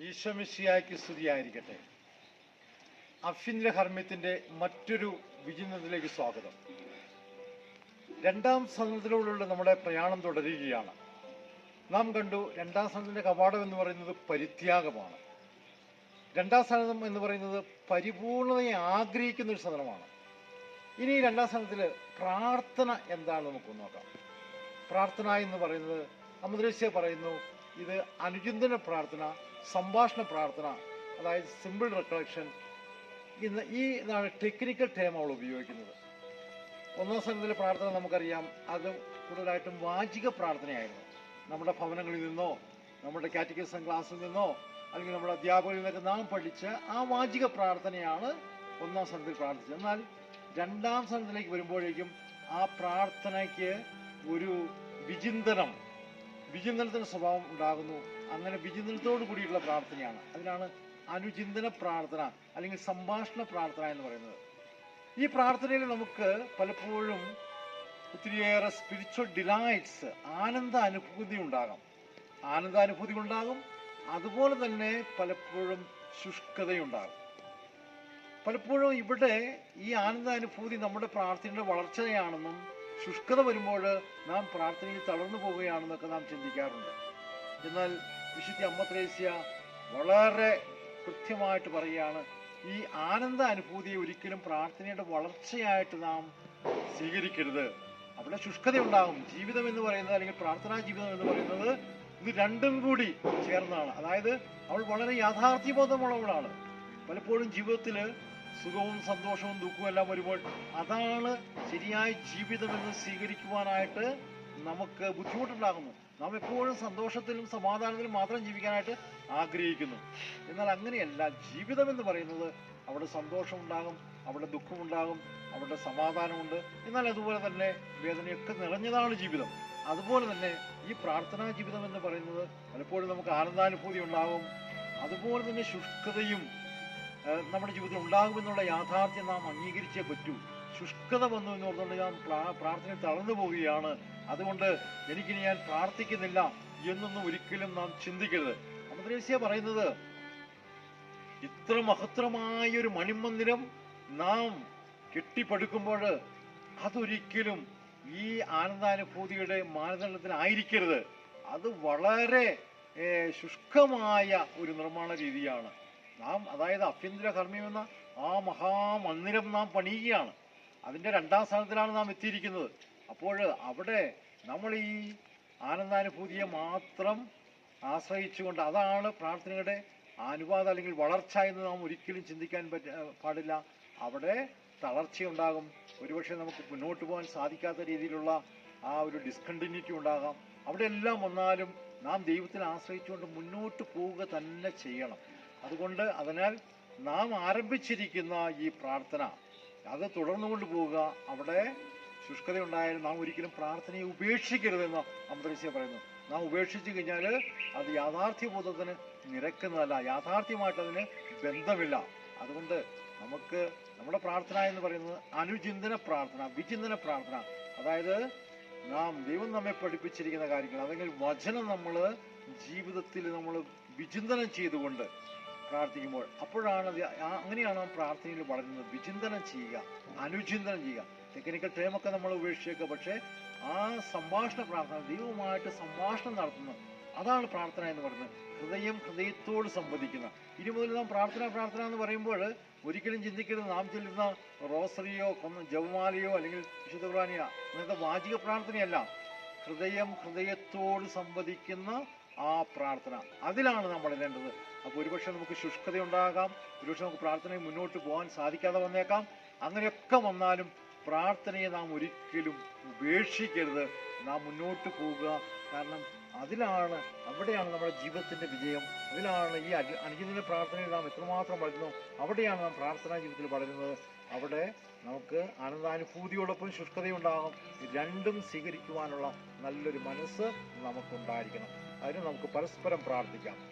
ഈശ്വമിഷിയായ്ക്ക് സ്തുതിയായിരിക്കട്ടെ അഫിന്ദ്ര ഹർമ്മ്യത്തിന്റെ മറ്റൊരു വിചിന്തനത്തിലേക്ക് സ്വാഗതം. രണ്ടാം സമുദ്രത്തിലൂടെയുള്ള നമ്മുടെ പ്രയാണം തുടരുകയാണ്. നാം കണ്ടു രണ്ടാം സമുദ്രത്തിന്റെ കവാടം എന്ന് പറയുന്നത് പരിത്യാഗമാണ്. രണ്ടാം സ്ഥാനം എന്ന് പറയുന്നത് പരിപൂർണതയെ ആഗ്രഹിക്കുന്ന ഒരു സദനമാണ് ഇനി രണ്ടാം സ്ഥാനത്തിൽ പ്രാർത്ഥന എന്താണ് നമുക്ക് നോക്കാം. പ്രാർത്ഥന എന്ന് പറയുന്നത് അമുദ്രശ്യ പറയുന്നു ഇത് അനുചിന്തന പ്രാർത്ഥന സംഭാഷണ പ്രാർത്ഥന അതായത് സിമ്പിൾ റിക്കളക്ഷൻ ഇന്ന് ഈ ഇതാണ് ടെക്നിക്കൽ ടേം അവൾ ഉപയോഗിക്കുന്നത്. ഒന്നാം സ്ഥലത്തിലെ പ്രാർത്ഥന നമുക്കറിയാം. അത് കൂടുതലായിട്ടും വാചിക പ്രാർത്ഥനയായിരുന്നു. നമ്മുടെ ഭവനങ്ങളിൽ നിന്നോ നമ്മുടെ കാറ്റഗറിസം ക്ലാസ്സിൽ നിന്നോ അല്ലെങ്കിൽ നമ്മുടെ അധ്യാപകരിൽ നിന്നൊക്കെ നാം പഠിച്ച ആ വാചിക പ്രാർത്ഥനയാണ് ഒന്നാം സ്ഥലത്തിൽ പ്രാർത്ഥിച്ചത്. എന്നാൽ രണ്ടാം സ്ഥലത്തിലേക്ക് വരുമ്പോഴേക്കും ആ പ്രാർത്ഥനയ്ക്ക് ഒരു വിചിന്തനം വിചിന്തനത്തിന് സ്വഭാവം ഉണ്ടാകുന്നു. അങ്ങനെ വിചിന്തനത്തോടു കൂടിയിട്ടുള്ള പ്രാർത്ഥനയാണ്. അതിനാണ് അനുചിന്തന പ്രാർത്ഥന അല്ലെങ്കിൽ സംഭാഷണ പ്രാർത്ഥന എന്ന് പറയുന്നത്. ഈ പ്രാർത്ഥനയിൽ നമുക്ക് പലപ്പോഴും ഒത്തിരിയേറെ സ്പിരിച്വൽ ഡിലൈറ്റ്സ് ആനന്ദ അനുഭൂതി ഉണ്ടാകാം. ആനന്ദാനുഭൂതി ഉണ്ടാകും. അതുപോലെ തന്നെ പലപ്പോഴും ശുഷ്കതയുണ്ടാകും. പലപ്പോഴും ഇവിടെ ഈ ആനന്ദാനുഭൂതി നമ്മുടെ പ്രാർത്ഥനയുടെ വളർച്ചയാണെന്നും ശുഷ്കത വരുമ്പോൾ നാം പ്രാർത്ഥനയിൽ തളർന്നു പോവുകയാണെന്നൊക്കെ നാം ചിന്തിക്കാറുണ്ട്. എന്നാൽ വിശുദ്ധി അമ്മ ത്രേസ്യ വളരെ കൃത്യമായിട്ട് പറയുകയാണ് ഈ ആനന്ദ അനുഭൂതിയെ ഒരിക്കലും പ്രാർത്ഥനയുടെ വളർച്ചയായിട്ട് നാം സ്വീകരിക്കരുത്. അവിടെ ശുഷ്കത ഉണ്ടാകും ജീവിതം എന്ന് പറയുന്നത് അല്ലെങ്കിൽ പ്രാർത്ഥനാ ജീവിതം എന്ന് പറയുന്നത് ഇത് രണ്ടും കൂടി ചേർന്നാണ്. അതായത് അവൾ വളരെ യാഥാർത്ഥ്യബോധമുള്ളവളാണ്. പലപ്പോഴും ജീവിതത്തിൽ സുഖവും സന്തോഷവും ദുഃഖവും എല്ലാം വരുമ്പോൾ അതാണ് ശരിയായ ജീവിതമെന്ന് സ്വീകരിക്കുവാനായിട്ട് നമുക്ക് ബുദ്ധിമുട്ടുണ്ടാകുന്നു. നാം എപ്പോഴും സന്തോഷത്തിലും സമാധാനത്തിലും മാത്രം ജീവിക്കാനായിട്ട് ആഗ്രഹിക്കുന്നു. എന്നാൽ അങ്ങനെയല്ല. ജീവിതം എന്ന് പറയുന്നത് അവിടെ സന്തോഷമുണ്ടാകും അവിടെ ദുഃഖമുണ്ടാകും അവിടെ സമാധാനമുണ്ട് എന്നാൽ അതുപോലെ തന്നെ വേദനയൊക്കെ നിറഞ്ഞതാണ് ജീവിതം. അതുപോലെ തന്നെ ഈ പ്രാർത്ഥനാ ജീവിതം എന്ന് പറയുന്നത് പലപ്പോഴും നമുക്ക് ആനന്ദാനുഭൂതി ഉണ്ടാകും. അതുപോലെ തന്നെ ശുഷ്കതയും നമ്മുടെ ജീവിതത്തിൽ ഉണ്ടാകുമെന്നുള്ള യാഥാർത്ഥ്യം നാം അംഗീകരിച്ചേ പറ്റൂ. ശുഷ്കത വന്നു എന്ന് പറഞ്ഞുകൊണ്ട് ഞാൻ പ്രാ- പ്രാർത്ഥനയിൽ തളർന്നു പോവുകയാണ്. അതുകൊണ്ട് എനിക്കിനി ഞാൻ പ്രാർത്ഥിക്കുന്നില്ല എന്നൊന്നും ഒരിക്കലും നാം ചിന്തിക്കരുത്. അമദ്രേസ്യ പറയുന്നത് ഇത്ര മഹത്തരമായ ഒരു മണിമന്ദിരം നാം കെട്ടിപ്പടുക്കുമ്പോൾ അതൊരിക്കലും ഈ ആനന്ദാനുഭൂതിയുടെ മാനദണ്ഡത്തിലായിരിക്കരുത്. അത് വളരെ ശുഷ്കമായ ഒരു നിർമ്മാണ രീതിയാണ്. നാം അതായത് അഭ്യന്തര കർമ്മിയെന്ന ആ മഹാമന്ദിരം നാം പണിയുകയാണ്. അതിന്റെ രണ്ടാം സ്ഥാനത്തിലാണ് നാം എത്തിയിരിക്കുന്നത്. അപ്പോൾ അവിടെ നമ്മൾ ഈ ആനന്ദാനുഭൂതിയെ മാത്രം ആശ്രയിച്ചുകൊണ്ട് അതാണ് പ്രാർത്ഥനയുടെ അനുവാദം അല്ലെങ്കിൽ വളർച്ച എന്ന് നാം ഒരിക്കലും ചിന്തിക്കാൻ പറ്റ പാടില്ല. അവിടെ തളർച്ചയുണ്ടാകും. ഒരുപക്ഷെ നമുക്ക് മുന്നോട്ട് പോകാൻ സാധിക്കാത്ത രീതിയിലുള്ള ആ ഒരു ഡിസ്കണ്ടിന്യൂറ്റി ഉണ്ടാകാം. അവിടെ എല്ലാം വന്നാലും നാം ദൈവത്തിൽ ആശ്രയിച്ചുകൊണ്ട് മുന്നോട്ട് പോവുക തന്നെ ചെയ്യണം. അതുകൊണ്ട് അതിനാൽ നാം ആരംഭിച്ചിരിക്കുന്ന ഈ പ്രാർത്ഥന അത് തുടർന്നു കൊണ്ടുപോവുക അവിടെ ശുഷ്കത ഉണ്ടായാലും നാം ഒരിക്കലും പ്രാർത്ഥനയെ ഉപേക്ഷിക്കരുതെന്ന് അമൃതസ്യ പറയുന്നു. നാം ഉപേക്ഷിച്ചു കഴിഞ്ഞാൽ അത് യാഥാർത്ഥ്യബോധത്തിന് നിരക്കുന്നതല്ല യാഥാർത്ഥ്യമായിട്ട് അതിന് ബന്ധമില്ല. അതുകൊണ്ട് നമുക്ക് നമ്മുടെ പ്രാർത്ഥന എന്ന് പറയുന്നത് അനുചിന്തന പ്രാർത്ഥന വിചിന്തന പ്രാർത്ഥന. അതായത് നാം ദൈവം നമ്മെ പഠിപ്പിച്ചിരിക്കുന്ന കാര്യങ്ങൾ അല്ലെങ്കിൽ വചനം നമ്മൾ ജീവിതത്തിൽ നമ്മൾ വിചിന്തനം ചെയ്തുകൊണ്ട് പ്രാർത്ഥിക്കുമ്പോൾ അപ്പോഴാണ് അങ്ങനെയാണ് ആ- പ്രാർത്ഥനയിൽ വളരുന്നത്. വിചിന്തനം ചെയ്യുക അനുചിന്തനം ചെയ്യുക. ടെക്നിക്കൽ ടേമൊക്കെ നമ്മൾ ഉപേക്ഷിച്ചേക്കുക പക്ഷേ ആ സംഭാഷണ പ്രാർത്ഥന ദൈവവുമായിട്ട് സംഭാഷണം നടത്തുന്നത് അതാണ് പ്രാർത്ഥന എന്ന് പറയുന്നത്. ഹൃദയം ഹൃദയത്തോട് സംവദിക്കുന്ന. ഇനി മുതൽ നാം പ്രാർത്ഥന പ്രാർത്ഥന എന്ന് പറയുമ്പോൾ ഒരിക്കലും ചിന്തിക്കരുത്. നാം ചെല്ലുന്ന റോസറിയോ കൊന്ന ജവമാലയോ അല്ലെങ്കിൽ വിശുദ്ധ പ്രാണിയോ അങ്ങനത്തെ വാചിക പ്രാർത്ഥനയല്ല. ഹൃദയം ഹൃദയത്തോട് സംവദിക്കുന്ന ആ പ്രാർത്ഥന. അതിലാണ് നമ്മൾ വളരേണ്ടത് അപ്പോൾ ഒരുപക്ഷെ നമുക്ക് ശുഷ്കത ഉണ്ടാകാം ഒരുപക്ഷെ നമുക്ക് പ്രാർത്ഥനയിൽ മുന്നോട്ട് പോകാൻ സാധിക്കാതെ വന്നേക്കാം. അങ്ങനെയൊക്കെ വന്നാലും പ്രാർത്ഥനയെ നാം ഒരിക്കലും ഉപേക്ഷിക്കരുത്. നാം മുന്നോട്ട് പോവുക കാരണം അതിലാണ് അവിടെയാണ് നമ്മുടെ ജീവിതത്തിന്റെ വിജയം. അതിലാണ് ഈ അനു അനുചിതന പ്രാർത്ഥനയിൽ നാം എത്രമാത്രം വളരുന്നു. അവിടെയാണ് നാം പ്രാർത്ഥനാ ജീവിതത്തിൽ വളരുന്നത്. അവിടെ നമുക്ക് ആനന്ദാനുഭൂതിയോടൊപ്പം ശുഷ്കതയുണ്ടാകും. രണ്ടും സ്വീകരിക്കുവാനുള്ള നല്ലൊരു മനസ്സ് നമുക്കുണ്ടായിരിക്കണം. അതിന് നമുക്ക് പരസ്പരം പ്രാർത്ഥിക്കാം.